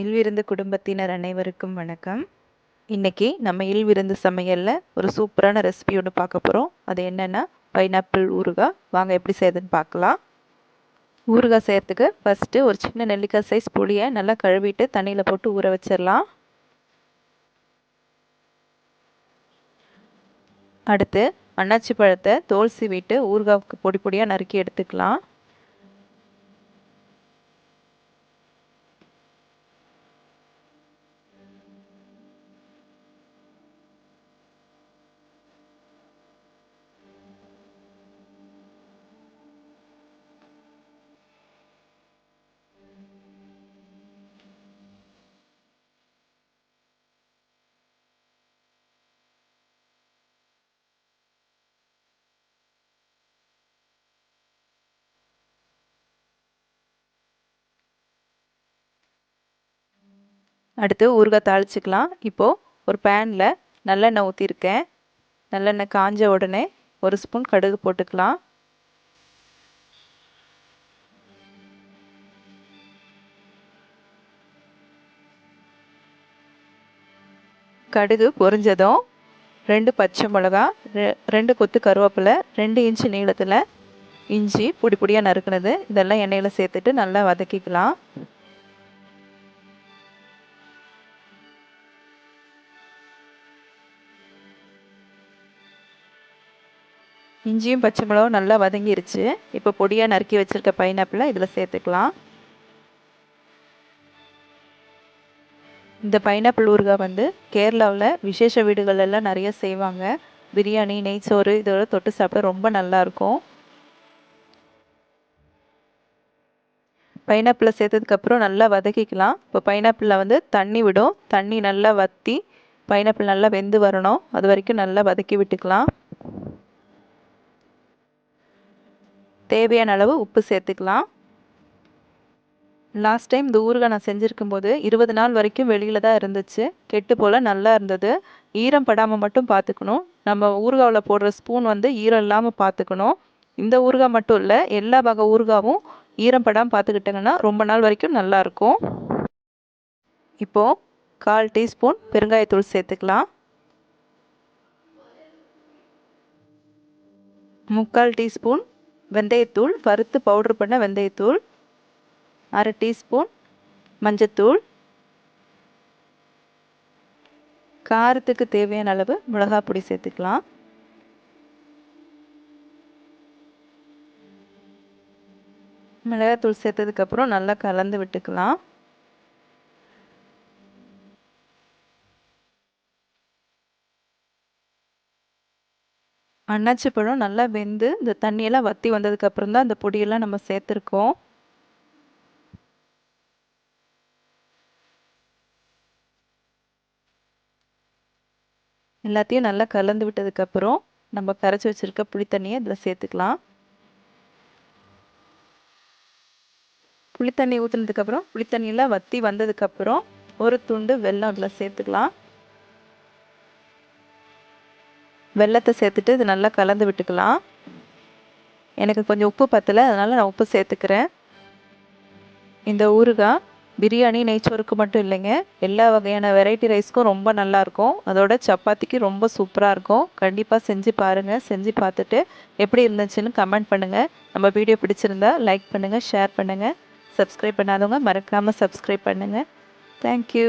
இல்விருந்து குடும்பத்தினர் அனைவருக்கும் வணக்கம். இன்னைக்கு நம்ம இல்விருந்து சமையலில் ஒரு சூப்பரான ரெசிபி ஒன்று பார்க்க போகிறோம் அது என்னென்னா பைனாப்பிள் ஊறுகாய். வாங்க எப்படி செய்யுதுன்னு பார்க்கலாம். ஊறுகாய் செய்கிறதுக்கு ஃபஸ்ட்டு ஒரு சின்ன நெல்லிக்காய் சைஸ் புளியை நல்லா கழுவிட்டு தண்ணியில் போட்டு ஊற வச்சிடலாம். அடுத்து அன்னாச்சி பழத்தை தோல் சீவிட்டு ஊறுகாய்க்கு பொடி பொடியாக நறுக்கி எடுத்துக்கலாம். அடுத்து ஊறுகாய் தாளிச்சிக்கலாம். இப்போது ஒரு பேனில் நல்லெண்ணெய் ஊற்றிருக்கேன் நல்லெண்ணெய் காஞ்ச உடனே ஒரு ஸ்பூன் கடுகு போட்டுக்கலாம். கடுகு பொரிஞ்சதும் ரெண்டு பச்சை மிளகா ரெண்டு கொத்து கருவேப்பிலை ரெண்டு இன்ச்சு நீளத்தில் இஞ்சி பொடி பொடியாக நறுக்குனது. இதெல்லாம் எண்ணெயில் சேர்த்துட்டு நல்லா வதக்கிக்கலாம். இஞ்சியும் பச்சை மிளகும் நல்லா வதங்கிருச்சு. இப்போ பொடியாக நறுக்கி வச்சுருக்க பைனாப்பிளை இதில் சேர்த்துக்கலாம். இந்த பைனாப்பிள் ஊறுகாய் வந்து கேரளாவில் விசேஷ வீடுகள் எல்லாம் நிறைய செய்வாங்க. பிரியாணி நெய்ச்சோறு இதோட தொட்டு சாப்பிட ரொம்ப நல்லாயிருக்கும் பைனாப்பிளை சேர்த்ததுக்கப்புறம் நல்லா வதக்கிக்கலாம். இப்போ பைனாப்பிளில் வந்து தண்ணி விடும். தண்ணி நல்லா வற்றி பைனாப்பிள் நல்லா வெந்து வரணும். அது வரைக்கும் நல்லா வதக்கி விட்டுக்கலாம். தேவையான அளவு உப்பு சேர்த்துக்கலாம். லாஸ்ட் டைம் இந்த ஊறுகாய் நான் செஞ்சுருக்கும் போது இருபது நாள் வரைக்கும் வெளியில் தான் இருந்துச்சு. கெட்டு போல் நல்லா இருந்தது. ஈரம் படாமல் மட்டும் பார்த்துக்கணும். நம்ம ஊறுகாவில் போடுற ஸ்பூன் வந்து ஈரம் இல்லாமல் பார்த்துக்கணும். இந்த ஊறுகாய் மட்டும் இல்லை எல்லா வகை ஊறுகாவும் ஈரம் படாமல் பார்த்துக்கிட்டிங்கன்னா ரொம்ப நாள் வரைக்கும் நல்லாயிருக்கும் இப்போது கால் டீஸ்பூன் பெருங்காயத்தூள் சேர்த்துக்கலாம். முக்கால் டீஸ்பூன் வெந்தயத்தூள் வறுத்து பவுட்ரு பண்ண வெந்தயத்தூள் அரை டீஸ்பூன் மஞ்சத்தூள் காரத்துக்கு தேவையான அளவு மிளகாய் பொடி சேர்த்துக்கலாம். மிளகாத்தூள் சேர்த்ததுக்கப்புறம் நல்லா கலந்து விட்டுக்கலாம். அன்னாச்சி பழம் நல்லா வெந்து இந்த தண்ணியெல்லாம் வற்றி வந்ததுக்கப்புறம் தான் இந்த பொடியெல்லாம் நம்ம சேர்த்துருக்கோம். எல்லாத்தையும் நல்லா கலந்து விட்டதுக்கப்புறம் நம்ம கரைச்சி வச்சுருக்க புளி தண்ணியை இதில் சேர்த்துக்கலாம். புளி தண்ணி ஊற்றுனதுக்கப்புறம் புளி தண்ணியெல்லாம் வற்றி வந்ததுக்கப்புறம் ஒரு துண்டு வெல்லம் இதில் சேர்த்துக்கலாம். வெள்ளத்தை சேர்த்துட்டு இது நல்லா கலந்து விட்டுக்கலாம். எனக்கு கொஞ்சம் உப்பு பத்தலை அதனால் நான் உப்பு சேர்த்துக்கிறேன். இந்த ஊறுகாய் பிரியாணி நெய்ச்சோறுக்கு மட்டும் இல்லைங்க. எல்லா வகையான வெரைட்டி ரைஸ்க்கும் ரொம்ப நல்லாயிருக்கும். அதோட சப்பாத்திக்கு ரொம்ப சூப்பராக இருக்கும். கண்டிப்பாக செஞ்சு பாருங்கள் செஞ்சு பார்த்துட்டு எப்படி இருந்துச்சுன்னு கமெண்ட் பண்ணுங்கள் நம்ம வீடியோ பிடிச்சிருந்தா லைக் பண்ணுங்கள் ஷேர் பண்ணுங்கள் சப்ஸ்கிரைப் பண்ணாதவங்க மறக்காமல் சப்ஸ்கிரைப் பண்ணுங்கள் தேங்க்யூ